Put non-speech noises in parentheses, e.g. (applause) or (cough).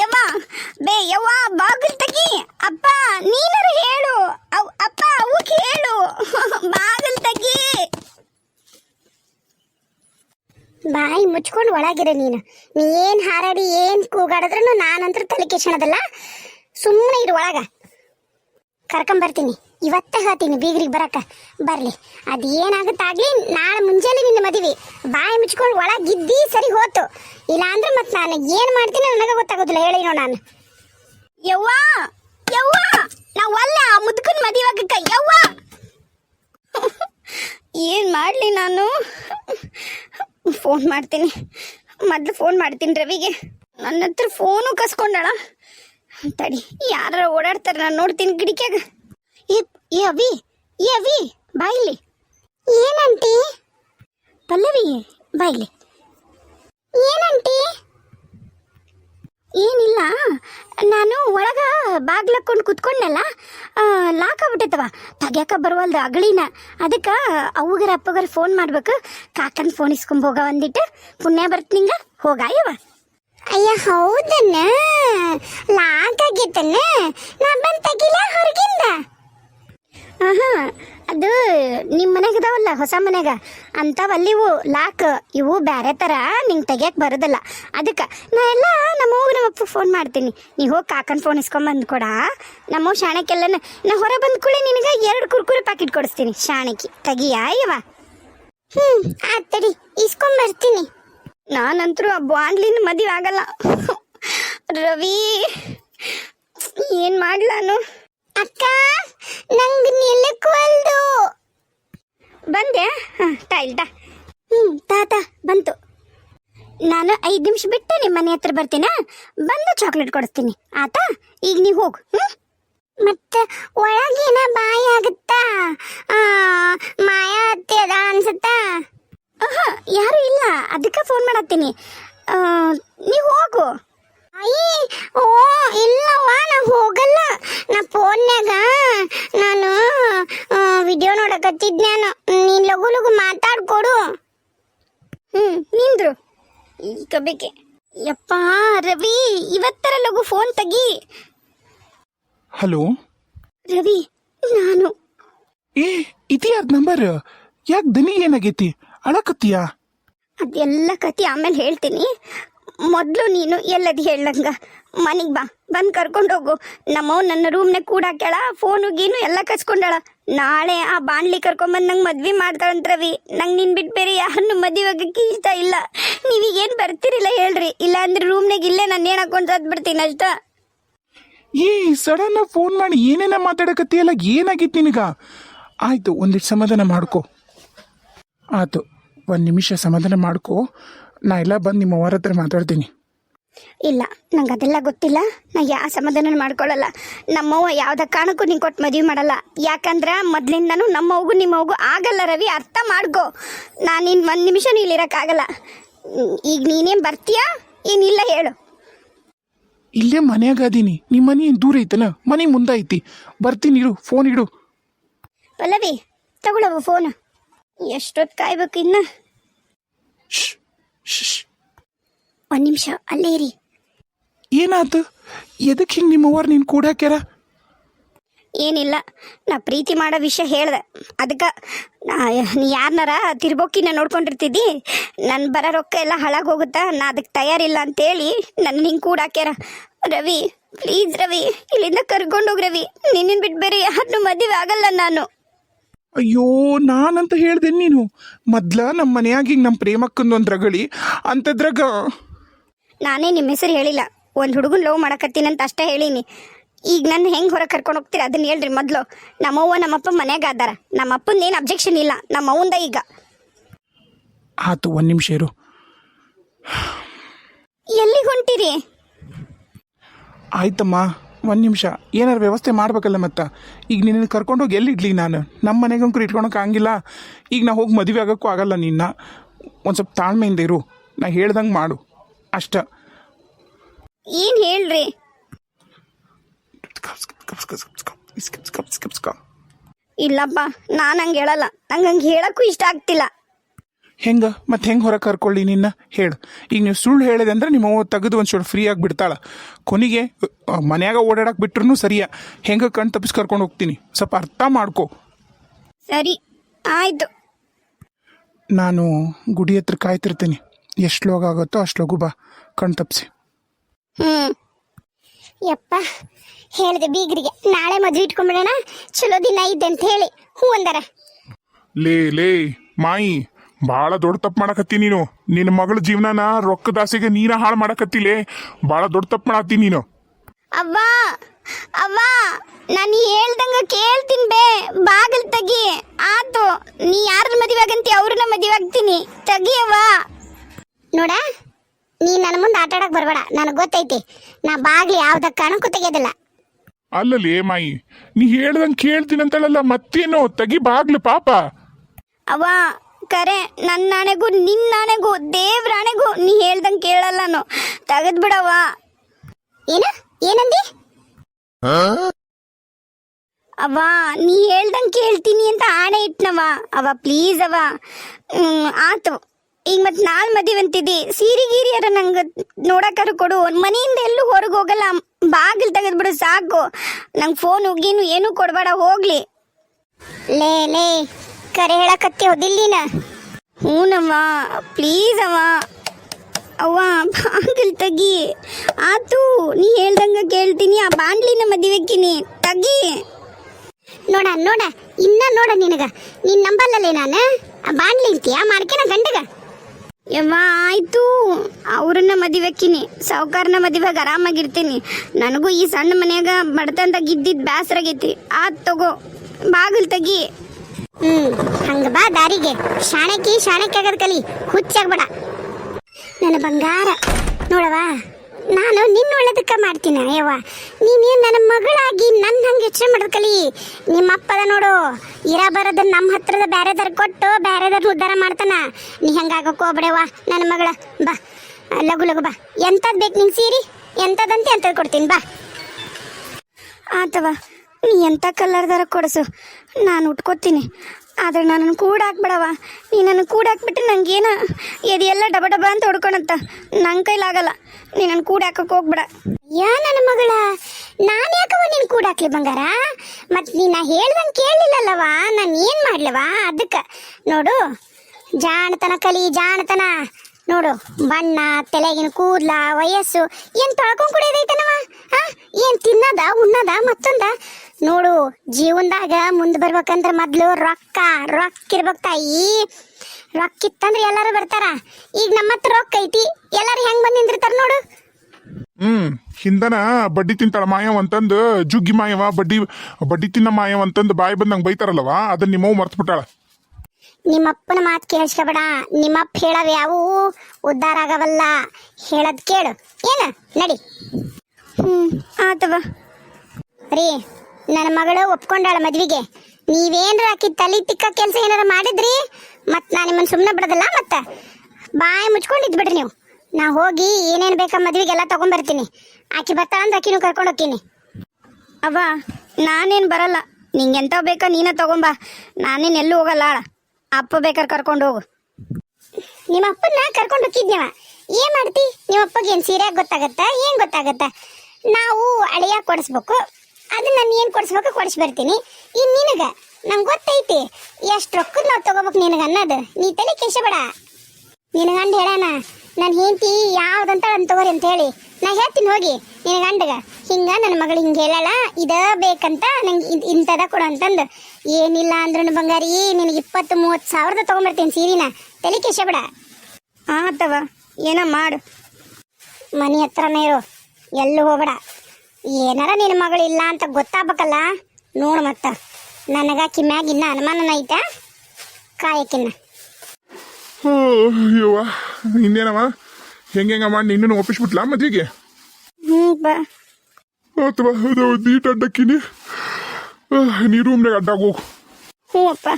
ಯವ್ವ, ಬೇ ಯವ್ವ, ಬಾಗಿಲ್ ತಗಿ. ಅಪ್ಪ, ನೀನಾರು ಹೇಳು. ಅಪ್ಪ ಅವಕ್ ಹೇಳು. (laughs) ಬಾಗಿಲ್ ತಗಿ. ಬಾಯಿ ಮುಚ್ಕೊಂಡು ಒಳಗಿರ ನೀನು. ನೀ ಏನ್ ಹಾರಾಡಿ, ಏನ್ ಕೂಗಾಡಿದ್ರು ನಾನಂತ್ರ ತಲೆ ಕೆಶಣದಲ್ಲ ಸುಮ್ಮನೆ ಇರು ಒಳಗ. ಕರ್ಕೊಂಬರ್ತೀನಿ. ಇವತ್ತ ಹೇಳ್ತೀನಿ, ಬೀಗ್ರಿಗೆ ಬರಕ. ಬರ್ಲಿ. ಅದೇನಾಗುತ್ತಾಗ್ಲಿ ನಾಳೆ ಮುಂಜಾನೆ ನಿನ್ನ ಮದುವೆ. ಬಾಯಿ ಮುಚ್ಕೊಂಡು ಒಳಗಿದ್ದಿ ಸರಿ ಹೋತು. ಇಲ್ಲ ಅಂದ್ರೆ ಮತ್ತೆ ನಾನು ಏನ್ ಮಾಡ್ತೀನಿ ನನಗೆ ಗೊತ್ತಾಗೋದಿಲ್ಲ. ಹೇಳಿನೋ ನಾನು. ಯವ್ವಾ ಯವ್ವಾ, ನಾವು ಅಲ್ಲ ಆ ಮುದ್ಕನ್ ಮದುವೆಗಕ್ಕ ಯವ್ವ. ಏನು ಮಾಡ್ಲಿ ನಾನು? ಫೋನ್ ಮಾಡ್ತೀನಿ. ಮೊದ್ಲು ಫೋನ್ ಮಾಡ್ತೀನಿ ರವಿಗೆ. ನನ್ನ ಹತ್ರ ಫೋನು ಕಸ್ಕೊಂಡಳ. ತಡಿ ಯಾರು ಓಡಾಡ್ತಾರೆ, ನಾನು ನೋಡ್ತೀನಿ ಗಿಡಿಕ್ಯಾಗ ಏ ಅವಿ ಏ ಅವಿ ಬಾಯಿಲಿ ಏನಂತಿ ಪಲ್ಲವಿ ಬಾಯಿಲಿ ಏನಂತಿ ಏನಿಲ್ಲ. ನಾನು ಒಳಗ ಬಾಗ್ಲಕ್ಕೊಂಡು ಕುತ್ಕೊಂಡಲ್ಲ ಲಾಕ್ ಆಗ್ಬಿಟ್ಟೈತವ. ತೆಗ್ಯಾಕ ಬರುವಲ್ದು ಅಗಳಿನ ಅದಕ್ಕೆ ಅವ್ಗರ ಅಪ್ಪಗರ ಫೋನ್ ಮಾಡ್ಬೇಕು. ಕಾಕನ್ ಫೋನ್ ಇಸ್ಕೊಂಬೋಗ ಒಂದಿಟ್ಟು ಪುಣ್ಯ ಬರ್ತ ನಿಂಗ ಅಯ್ಯ ಹೌದನ್ನ ಲಾಕ್ ಆಗೈತನ್ನ ನಾ ಬಂದು ತೆಗಿಲ ಹೊರಗಿಂದ. ಆಹಾ, ಅದು ನಿಮ್ಮ ಮನೆಗೆ ಇದಾವಲ್ಲ, ಹೊಸ ಮನೆಗ. ಅಂಥವಲ್ಲಿವು ಲಾಕ್ ಇವು ಬೇರೆ ಥರ ನಿಂಗೆ ತೆಗಿಯಕ್ಕೆ ಬರೋದಲ್ಲ. ಅದಕ್ಕೆ, ನಾ ಎಲ್ಲ ನಮ್ಮ ನಮ್ಮಪ್ಪ ಫೋನ್ ಮಾಡ್ತೀನಿ. ನೀ ಹೋಗಿ ಕಾಕನ್ ಫೋನ್ ಇಸ್ಕೊಂಬಂದು ಕೊಡ. ನಮ್ಮ ಶಾಣಕ್ಕೆಲ್ಲನ, ನಾ ಹೊರ ಬಂದ ಕೂಡಲೇ ನಿನಗೆ ಎರಡು ಕುರ್ಕುರೆ ಪ್ಯಾಕೆಟ್ ಕೊಡಿಸ್ತೀನಿ. ಶಾಣಕಿ, ತೆಗಿಯಾ, ಇವ? ಹ್ಞೂ ಆತಡಿ ಇಸ್ಕೊಂಬರ್ತೀನಿ ನಾನಂತರೂ ಆ ಬಾಂಡ್ಲಿನ ಮದುವೆ ಆಗಲ್ಲ. ರವಿ, ಏನ್ ಮಾಡ್ಲಾನು? ಅಕ್ಕ? ನಂಗೆ ನಿಲ್ಲಕ್ವಲ್ದು ಬಂದೆ? ಹಾಂ ಟೈಲ್ ತಾ. ಹ್ಞೂ ತಾತ ಬಂತು. ನಾನು ಐದು ನಿಮಿಷ ಬಿಟ್ಟು ನಿಮ್ಮ ಮನೆ ಹತ್ರ ಬರ್ತೀನ? ಬಂದು ಚಾಕ್ಲೇಟ್ ಕೊಡಿಸ್ತೀನಿ. ಆತಾ? ಈಗ ನೀವು ಹೋಗು ಹ್ಞೂ ಮತ್ತೆ ಒಳಗೇನ ಬಾಯಿ ಆಗುತ್ತಾ? ಮಾಯಾ ಅತ್ತೆ ಅದ ಅನ್ಸುತ್ತಾ? ಯಾರು ಇಲ್ಲ. ಅದಕ್ಕೆ ಫೋನ್ ಮಾಡತ್ತೀನಿ. ನೀವು ಹೋಗು. ಅಯ್ಯ ಓ ಇಲ್ಲವ್ವ ನಾ ಹೋಗಲ್ಲ. ನಾ ಫೋನ್ಯಾಗ ನಾನು ವಿಡಿಯೋ ನೋಡಕತ್ತಿದ್ದೆ ನಾನು. ನೀನ್ ಲಗು ಲಗು ಮಾತಾಡ್ಕೊಡು. ಹ್ಮ್ ನಿಂದ್ರು. ಈಗ ಬೇಕೆ. ಯಪ್ಪ ರವಿ ಇವತ್ತರ ಲಗು ಫೋನ್ ತೆಗಿ. ಹಲೋ? ರವಿ ನಾನು. ಏ ಇದ್ಯಾರ್ದ ನಂಬರ್ ಯಾಕೆ ದನಿ ಏನಾಗೈತಿ? ಅಳಕತ್ತೀಯ? ಅದೆಲ್ಲ ಕತಿ ಆಮೇಲೆ ಹೇಳ್ತೀನಿ. ಮೊದಲು ನೀನು ಎಲ್ಲದು ಹೇಳಂಗ. ಮನೆಗೆ ಬಾ, ಬಂದು ಹೋಗು. ನಮ್ಮವ್ ನನ್ನ ರೂಮ್ನಾಗ ಕೂಡಾಕ್ಯಾಳ ಫೋನು ಗೀನು ಎಲ್ಲ ಕಚ್ಕೊಂಡಾಳ. ನಾಳೆ ಆ ಬಾಣ್ಲಿ ಕರ್ಕೊಂಬಂದು ನಂಗೆ ಮದ್ವೆ ಮಾಡ್ತಾಳಂತ್ರವಿ ನಂಗೆ ನಿನ್ ಬಿಟ್ಟು ಬೇರೆ ಯಾರನ್ನು ಆಗಕ್ಕೆ ಇಷ್ಟ ಇಲ್ಲ. ನೀವೀಗೇನು ಬರ್ತಿರಿಲ್ಲ ಹೇಳ್ರಿ. ಇಲ್ಲ ಅಂದ್ರೆ ರೂಮ್ನಾಗ ಇಲ್ಲೇ ನಾನು ಏನು ಹಾಕೊಂಡು ಬಿಡ್ತೀನಿ, ಅಷ್ಟ. ಏ ಸಡನ್ ಫೋನ್ ಮಾಡಿ ಏನೇನ ಮಾತಾಡಕತ್ತೀಯಲ್ಲ ಏನಾಗಿತ್ತು ನಿನಗ? ಆಯ್ತು, ಒಂದಿಷ್ಟು ಸಮಾಧಾನ ಮಾಡ್ಕೊ. ಆಯ್ತು ಒಂದು ನಿಮಿಷ ಸಮಾಧಾನ ಮಾಡ್ಕೊ. ನಾ ಎಲ್ಲ ಬಂದು ನಿಮ್ಮ ಅವರ ಹತ್ರ ಮಾತಾಡ್ತೀನಿ. ಇಲ್ಲ ನಂಗೆ ಅದೆಲ್ಲ ಗೊತ್ತಿಲ್ಲ. ನಾ ಯಾವ ಸಮಾಧಾನ ಮಾಡ್ಕೊಳ್ಳಲ್ಲ ನಮ್ಮವ್ವ ಯಾವ್ದ ಕಾರಣಕ್ಕೂ ನೀನು ಕೊಟ್ಟು ಮದುವೆ ಮಾಡಲ್ಲ. ಯಾಕಂದ್ರೆ ಮೊದ್ಲಿಂದನೂ ನಮ್ಮವ್ಗೂ ನಿಮ್ಮವ್ಗೂ ಆಗಲ್ಲ ರವಿ ಅರ್ಥ ಮಾಡ್ಕೋ. ನಾನು ಇನ್ನು ಒಂದು ನಿಮಿಷ ಇರೋಕ್ಕಾಗಲ್ಲ ಹ್ಮ್, ಈಗ ನೀನೇನು ಬರ್ತೀಯಾ? ಏನಿಲ್ಲ ಹೇಳು. ಇಲ್ಲೇ ಮನೆಯಾಗ ಅದೀನಿ. ನಿಮ್ಮ ಮನೆ ಏನ್ ದೂರ ಐತನ ಮನೆ ಮುಂದೆ ಐತಿ ಬರ್ತೀನಿ ಇರು ಫೋನ್ ಇಡು. ಪಲ್ಲವಿ ತಗೊಳವ ಫೋನ್ ಎಷ್ಟೊತ್ತು ಕಾಯ್ಬೇಕು ಇನ್ನು? ಶ್, ಶ್, ಶ್. ಒಂದು ನಿಮಿಷ ಅಲ್ಲೇ ಇರಿ. ಏನಾತು? ಎದಕ್ಕೆ ಹಿಂಗೆ ನಿಮ್ಮ ಅವ್ರು ನೀನು ಕೂಡಾಕ್ಯಾರ ಏನಿಲ್ಲ ನಾ ಪ್ರೀತಿ ಮಾಡೋ ವಿಷಯ ಹೇಳ್ದೆ. ಅದಕ್ಕೆ ನೀ ಯಾರನ್ನಾರ ತಿರ್ಬೋಕಿನ ನೋಡ್ಕೊಂಡಿರ್ತಿದ್ದಿ? ನನ್ನ ಬರೋ ರೊಕ್ಕ ಎಲ್ಲ ಹಾಳಾಗಿ ಹೋಗುತ್ತಾ? ನಾ ಅದಕ್ಕೆ ತಯಾರಿಲ್ಲ ಅಂತೇಳಿ ನನ್ನ ಹಿಂಗೆ ಕೂಡಾಕ್ಯಾರ ರವಿ ಪ್ಲೀಸ್ ರವಿ ಇಲ್ಲಿಂದ ಕರ್ಕೊಂಡೋಗಿ ರವಿ. ನಿನ್ನ ಬಿಟ್ಟು ಬೇರೆ ಯಾರನ್ನೂ ಮದುವೆ ಆಗಲ್ಲ ನಾನು. ಅಯ್ಯೋ ನಾನಂತ ಹೇಳ್ದೆ ನೀನು. ಮೊದ್ಲ ನಮ್ಮ ಮನೆಯಾಗಿ ಈಗ ನಮ್ಮ ಪ್ರೇಮಕ್ಕಂದು ಒಂದು ರಗಳಿ ಅಂತದ್ರಾಗ ನಾನೇ ನಿಮ್ಮ ಹೆಸರು ಹೇಳಿಲ್ಲ. ಒಂದು ಹುಡುಗನ ಲವ್ ಮಾಡಕತ್ತೀನಂತ ಅಷ್ಟೇ ಹೇಳೀನಿ. ಈಗ ನನ್ನ ಹೆಂಗೆ ಹೊರಗೆ ಕರ್ಕೊಂಡು ಹೋಗ್ತೀರ? ಅದನ್ನ ಹೇಳ್ರಿ ಮೊದಲು. ನಮ್ಮವ್ವ ನಮ್ಮಪ್ಪ ಮನ್ಯಾಗ ಅದಾರ ನಮ್ಮಪ್ಪಂದು ಏನು ಅಬ್ಜೆಕ್ಷನ್ ಇಲ್ಲ. ನಮ್ಮವ್ವಂದ ಈಗ. ಆತು ಒಂದು ನಿಮಿಷ ಇರು. ಎಲ್ಲಿಗೆ ಹೊಂಟಿರಿ? ಆಯ್ತಮ್ಮ. ಒಂದು ನಿಮಿಷ. ಏನಾರು ವ್ಯವಸ್ಥೆ ಮಾಡ್ಬೇಕಲ್ಲ ಮತ್ತೆ? ಈಗ ನಿನ್ನ ಎಲ್ಲಿ ಎಲ್ಲಿಡ್ಲಿ ನಾನು? ನಮ್ಮ ಮನೆಗಂಕರು ಇಟ್ಕೊಳಕ್ಕೆ ಆಗಂಗಿಲ್ಲ. ಈಗ ನಾ ಹೋಗಿ ಮದುವೆ ಆಗೋಕ್ಕೂ ಆಗಲ್ಲ ನಿನ್ನ. ಒಂದು ಸ್ವಲ್ಪ ತಾಳ್ಮೆಯಿಂದ ಇರು. ನಾ ಹೇಳ್ದಂಗೆ ಮಾಡು. ಅಷ್ಟ. ಏನು ಹೇಳ್ರಿ? ಇಲ್ಲಪ್ಪ ನಾನು ಹಂಗೆ ಹೇಳಲ್ಲ. ನಂಗೆ ಹಂಗೆ ಹೇಳಕ್ಕೂ ಇಷ್ಟ ಆಗ್ತಿಲ್ಲ. ಹೆಂಗ? ಮತ್ತೆ ಹೆಂಗೆ ಹೊರಗೆ ಕರ್ಕೊಳ್ಳಿ ನಿನ್ನ? ಹೇಳು. ಈಗ ನೀವು ಸುಳ್ಳು ಹೇಳಿದೆ ಅಂದ್ರೆ ನಿಮ್ಮ ಅವ್ವ ತೆಗೆದು ಒಂದು ಫ್ರೀ ಆಗಿ ಬಿಡ್ತಾಳ. ಕೊನೆಗೆ ಮನ್ಯಾಗ ಓಡಾಡಕ್ಕೆ ಬಿಟ್ರು ಸರಿಯಾ? ಹೆಂಗೆ ಕಣ್ ತಪ್ಪಿಸಿ ಕರ್ಕೊಂಡು ಹೋಗ್ತೀನಿ. ಸ್ವಲ್ಪ ಅರ್ಥ ಮಾಡ್ಕೊ. ಸರಿ ಆಯ್ತು. ನಾನು ಗುಡಿ ಹತ್ರ ಕಾಯ್ತಿರ್ತೀನಿ. ಎಷ್ಟು ಲೋಗ ಆಗುತ್ತೋ ಅಷ್ಟು ಲೋಗು ಬಾ. ಕಣ್ ತಪ್ಪಿಸಿ ಹ್ಮ್. ಯಪ್ಪ ಹೇಳಿದೆ ಬೀಗರಿಗೆ. ನಾಳೆ ಮದುವೆ ಇಟ್ಕೊಂಡ್ಬಿಡೋಣ? ಚಲೋ ದಿನ ಇದೆ ಅಂತ ಹೇಳಿ. ಹ್ಞೂ ಅಂದಾರ? ಲೇ ಲೇ ಮಾಯಿ. ಭಾಳ ದೊಡ್ಡ ತಪ್ಪು ಮಾಡಕತ್ತಿ ನೀನು. ನಿನ್ನ ಮಗಳ ಜೀವನನ ರೊಕ್ಕದಾಸೆಗೆ ನೀನ ಹಾಳು ಮಾಡಕತ್ತಿಲೆ. ಭಾಳ ದೊಡ್ಡ ತಪ್ಪು ಮಾಡತ್ತಿ ನೀನು. ಅವ್ವ ಅವ್ವ ನಾನು ಹೇಳ್ದಂಗ ಕೇಳ್ತೀನಿ ಬೇ. ಬಾಗಿಲ್ ತಗಿ. ಆತು ನೀ ಯಾರನ್ನ ಮದುವೆ ಆಗಂತಿ ಅವ್ರನ್ನ ಮದುವೆ ಆಗ್ತೀನಿ ತೆಗಿ ಅವ್ವ. ನೋಡ ನೀ ನನ್ನ ಮುಂದೆ ಆಟ ಆಡಕ್ ಬರ್ಬೇಡ. ನನಗೆ ಗೊತ್ತೈತಿ ನಾ ಬಾಗ್ಲಿ ಯಾವ್ದ ಕಾರಣಕ್ಕೂ ತೆಗಿಯೋದಿಲ್ಲ ಅಲ್ಲಲೇ ಮಾಯಿ ನೀ ಹೇಳ್ದಂಗೆ ಕೇಳ್ತೀನಿ ಅಂತಳಲ್ಲ ಮತ್ತೇನು? ತಗಿ ಬಾಗ್ಲು ಪಾಪ. ಅವ್ವ ಕರೆ ನನ್ನ ನಾಣೆಗೂ ನಿನ್ನ ನಾಣೆಗೂ ದೇವ್ರಾಣೆಗೂ ನೀ ಹೇಳ್ದಂಗೆ ಕೇಳಲ್ಲನು ತೆಗೆದ್ ಬಿಡವ್ವ. ಏನ? ಏನಂದಿ? ಅವ ನೀ ಹೇಳ್ದಂಗೆ ಕೇಳ್ತೀನಿ ಅಂತ ಆಣೆ ಇಟ್ನವ ಅವ ಪ್ಲೀಸ್ ಅವ ಆತು. ಈಗ ಮತ್ತೆ ನಾಳೆ ಮದುವೆ ಅಂತಿದ್ದಿ. ಸೀರೆ ಗೀರಿಯರ ನಂಗೆ ನೋಡಕ್ಕಾರ ಕೊಡು. ಮನೆಯಿಂದ ಎಲ್ಲೂ ಹೊರಗೆ ಹೋಗಲ್ಲ. ಬಾಗಿಲು ತೆಗೆದ್ಬಿಡು ಸಾಕು. ನಂಗೆ ಫೋನ್ ಹೋಗಿನು ಏನೂ ಕೊಡಬೇಡ ಹೋಗ್ಲಿ. ಲೇ ಲೇ. ಕರೆ ಹೇಳಕತ್ತಿ ಹೋದಿಲ್ಲಿನ ಹ್ಞೂನವ್ವ ಪ್ಲೀಸ್ ಅವ ಅವ್ವ ಬಾಗಿಲ್ ತಗಿ. ಆತು ನೀ ಹೇಳ್ದಂಗ ಕೇಳ್ತೀನಿ ಆ ಬಾಂಡ್ಲಿನ ಮದುವೆಕ್ಕಿನಿ ತಗಿ. ನೋಡ ನೋಡ ಇನ್ನ ನೋಡ ನಿನಗ. ನೀನ್ ನಂಬಲ್ಲಲೇ ನಾನು? ಆ ಬಾಂಡ್ಲಿ ಇರ್ತೀಯ ಮಾರ್ಕಿನ ಗಂಡಗ? ಯವ್ವ ಆಯ್ತು. ಅವ್ರನ್ನ ಮದುವೆಕ್ಕಿನಿ ಸಾವುಕಾರನ ಮದುವೆಗೆ ಆರಾಮಾಗಿರ್ತೀನಿ ನನಗೂ ಈ ಸಣ್ಣ ಮನ್ಯಾಗ ಬಡತನದಾಗ ಇದ್ದಿದ್ದು ಬ್ಯಾಸರಾಗೈತಿ. ಆತ್ ತಗೋ ಬಾಗಿಲ್ ತೆಗಿ. ಹ್ಮ್, ಹಂಗ ಬಾ ದಾರಿಗೆ. ಶಾಣಕಿ ಶಾಣಕಿ ಆಗದ್ ಕಲಿ. ಹುಚ್ಚಾಗ್ಬೇಡ. ನನ್ನ ಬಂಗಾರ ನೋಡವ ನಾನು ನಿನ್ನ ಒಳ್ಳೇದಕ್ಕೆ ಮಾಡ್ತೀನಿ, ಅಯ್ಯವ್ವ. ನೀನೇನು ನನ್ನ ಮಗಳಾಗಿ ನನ್ನ ಹಂಗೆ ಯೋಚನೆ ಮಾಡೋದು ಕಲಿ. ನಿಮ್ಮ ಅಪ್ಪದ ನೋಡು, ಇರ ಬರೋದ ನಮ್ಮ ಹತ್ರದ ಬೇರೆದಾರ ಕೊಟ್ಟು ಬ್ಯಾರೆದಾರ ಉದ್ಧಾರ ಮಾಡ್ತಾನ. ನೀ ಹಂಗಾಗಕ್ಕೆ ಹೋಗ್ಬೇಡವ್ವ, ನನ್ನ ಮಗಳ. ಬಾ, ಲಗು ಲಗು, ಬಾ. ಎಂಥದ್ದು ಬೇಕು ನಿಂಗೆ ಸೀರಿ? ಎಂಥದ್ದಂತೆ ಎಂಥದ್ದು ಕೊಡ್ತೀನಿ, ಬಾ. ಆತವ ನೀ ಎಂಥ ಕಲರ್ದಾರ ಕೊಡಿಸು. ನಾನು ಉಟ್ಕೋತೀನಿ. ಆದ್ರೆ ನನ್ನನ್ನು ಕೂಡ ಹಾಕ್ಬೇಡವ ನೀ ನನ್ನ ಕೂಡ ಹಾಕ್ಬಿಟ್ರೆ ನಂಗೇನ ಇದೆಲ್ಲ ಡಬ ಡಬ ಅಂತ ಹೊಡ್ಕೊಳತ್ತ ನನ್ನ ಕೈಲಾಗಲ್ಲ. ನೀ ನನ್ನ ಕೂಡ ಹಾಕಕ್ಕೆ ಹೋಗ್ಬೇಡ. ಯಾ ನನ್ನ ಮಗಳ. ನಾನು ಯಾಕವ ನೀನು ಕೂಡ ಹಾಕ್ಲಿ ಬಂಗಾರ? ಮತ್ತು ನೀ ನಾ ಹೇಳ್ದಂಗೆ ಕೇಳಲಿಲ್ಲಲ್ಲವ ನಾನು ಏನು ಮಾಡ್ಲವ ಅದಕ್ಕೆ? ನೋಡು, ಜಾಣತನ ಕಲಿ, ಜಾಣತನ. ನೋಡು, ಬಣ್ಣ, ತಲೆಗಿನ ಕೂದ್ಲ, ವಯಸ್ಸು. ಏನ್ ತೊಳ್ಕೊಂಡ್ ಕುಡಿಯೋದೈತನವ ಹಾ ಏನು ತಿನ್ನದ, ಉಣ್ಣದ, ಮತ್ತೊಂದ? ನೋಡು ಜೀವನದಾಗ ಮುಂದೆ ಬರ್ಬೇಕಂದ್ರ ಮೊದ್ಲು ರೊಕ್ಕ ರೊಕ್ಕ ಇರ್ಬೇಕು ತಾಯಿ. ರೊಕ್ಕ ಇತ್ತಂದ್ರೆ ಎಲ್ಲಾರು ಬರ್ತಾರ. ಈಗ ನಮ್ಮ ಹತ್ರ ರೊಕ್ಕ ಐತಿ ಎಲ್ಲಾರು ಹೆಂಗ್ ಬಂದ್ ನಿಂದಿರ್ತಾರ ನೋಡು. ಹ್ಮ್ ಹಿಂದನ ಬಡ್ಡಿ ತಿಂತಾಳ ಮಾಯವ ಅಂತಂದು ಜುಗ್ಗಿ ಮಾಯವ ಬಡ್ಡಿ ಬಡ್ಡಿ ತಿನ್ನ ಮಾಯವ ಅಂತಂದು ಬಾಯಿ ಬಂದಂಗೆ ಬೈತಾರಲ್ಲವ ಅದನ್ನ ನಿಮ್ಮವ್ ಮರ್ತ್ಬಿಟ್ಟಾಳ ನಿಮ್ಮಪ್ಪನ ಮಾತು ಕೇಳಿಸ್ಕೊಬೇಡ ನಿಮ್ಮಪ್ಪ ಹೇಳವ ಯಾವು ಉದ್ಧಾರ ಆಗವಲ್ಲ. ಹೇಳದ್ ಕೇಳು. ಏನ ನಡಿ. ಹ್ಮ್ ಆತವ. ರೀ ನನ್ನ ಮಗಳು ಒಪ್ಕೊಂಡಾಳ ಮದ್ವಿಗೆ. ನೀವೇನ್ರ ಆಕಿ ತಲೆ ತಿಕ್ಕ ಕೆಲಸ ಏನಾರ ಮಾಡಿದ್ರಿ? ಮತ್ ನಾನು ನಿಮ್ಮನ್ನ ಸುಮ್ಮನೆ ಬಿಡದಲ್ಲ ಮತ್ತ? ಬಾಯಿ ಮುಚ್ಕೊಂಡು ಇದ್ಬಿಡ್ರಿ ನೀವು. ನಾ ಹೋಗಿ ಏನೇನು ಬೇಕಾ ಮದ್ವಿಗೆಲ್ಲ ತಗೊಂಬರ್ತೀನಿ. ಆಕಿ ಬರ್ತಾಳ ಅಂದ್ರೆ ಆಕಿನೂ ಕರ್ಕೊಂಡು ಹೋಗ್ತೀನಿ. ಅವ್ವ ನಾನೇನು ಬರಲ್ಲ. ನಿಂಗೆ ಎಂತ ಬೇಕಾ ನೀನ ತಗೊಂಬಾ. ನಾನೇನು ಎಲ್ಲೂ ಹೋಗಲ್ಲ ಆಳ. ಅಪ್ಪ ಬೇಕಾದ್ರೆ ಕರ್ಕೊಂಡು ಹೋಗು. ನಿಮ್ಮ ಅಪ್ಪನ ಕರ್ಕೊಂಡು ಹೋಗಿದ್ನವ. ಏನ್ ಮಾಡ್ತಿ? ನಿಮ್ಮ ಅಪ್ಪಗೆ ಏನು ಸೀರೆ ಗೊತ್ತಾಗತ್ತ? ಏನು ಗೊತ್ತಾಗತ್ತ? ನಾವು ಅಳಿಯ ಕೊಡಿಸ್ಬೇಕು. ಅದನ್ನ ನಾನು ಏನು ಕೊಡಿಸ್ಬೇಕು ಕೊಡಿಸಿ ಬರ್ತೀನಿ ಈ ನಿನಗೆ ನಂಗೆ ಗೊತ್ತೈತಿ, ಎಷ್ಟು ರೊಕ್ಕದ ನಾವು ತಗೋಬೇಕು ನಿನಗೆ ಅನ್ನೋದು. ನೀ ತಲೆ ಕೆಸಬೇಡ ನಿನ್ನ ಗಂಡ ಹೇಳಣ ನನ್ನ ಹೆಂಡತಿ ಯಾವ್ದಂತ ಅಂತ ತಗೋರಿ ಅಂತ ಹೇಳಿ. ನಾ ಹೇಳ್ತೀನಿ ಹೋಗಿ ನಿನ್ನ ಗಂಡಗ ಹಿಂಗ ನನ್ನ ಮಗಳು ಹಿಂಗೆ ಹೇಳಲ್ಲ, ಇದ ಬೇಕಂತ ನಂಗೆ ಇಂಥದ ಕೊಡು ಅಂತಂದು. ಏನಿಲ್ಲ ಅಂದ್ರೂ ಬಂಗಾರಿ, ನಿನಗೆ ಇಪ್ಪತ್ತು ಮೂವತ್ತು ಸಾವಿರದ ತಗೊಂಬರ್ತೀನಿ ಸೀರಿನ. ತಲೆ ಕೆಸಬೇಡ ತವ, ಏನೋ ಮಾಡು. ಮನೆ ಹತ್ರನೇ ಇರು, ಎಲ್ಲೂ ಹೋಗ್ಬೇಡ. ಏನಾರ ನಿನ್ನ ಮಗಳು ಇಲ್ಲ ಅಂತ ಗೊತ್ತಾಗಬೇಕಲ್ಲ? ನೋಡು ಮತ್ತ. ನನಗೆ ಮ್ಯಾಗ ಇನ್ನ ಅನುಮಾನನ ಐತ? ಕಾಯಕಿನ್ನ. ಅಯ್ಯವ್ವ ಇನ್ನೇನವ ಹೆಂಗೆ ಹೆಂಗ ಮಾಡಿ ನಿನ್ನನ್ನು ಒಪ್ಪಿಸ್ಬಿಟ್ಲಾ ಮದ್ವಿಗೆ? ಹ್ಞೂ ಬಾ. ಅಥವಾ ಅದು ನೀಟ್ ಅಡ್ಡಕ್ಕಿನಿ. ನೀ ರೂಮ್ನಾಗ ಅಡ್ಡಾಗ ಹೋಗು. ಹ್ಞೂ ಅಪ್ಪ.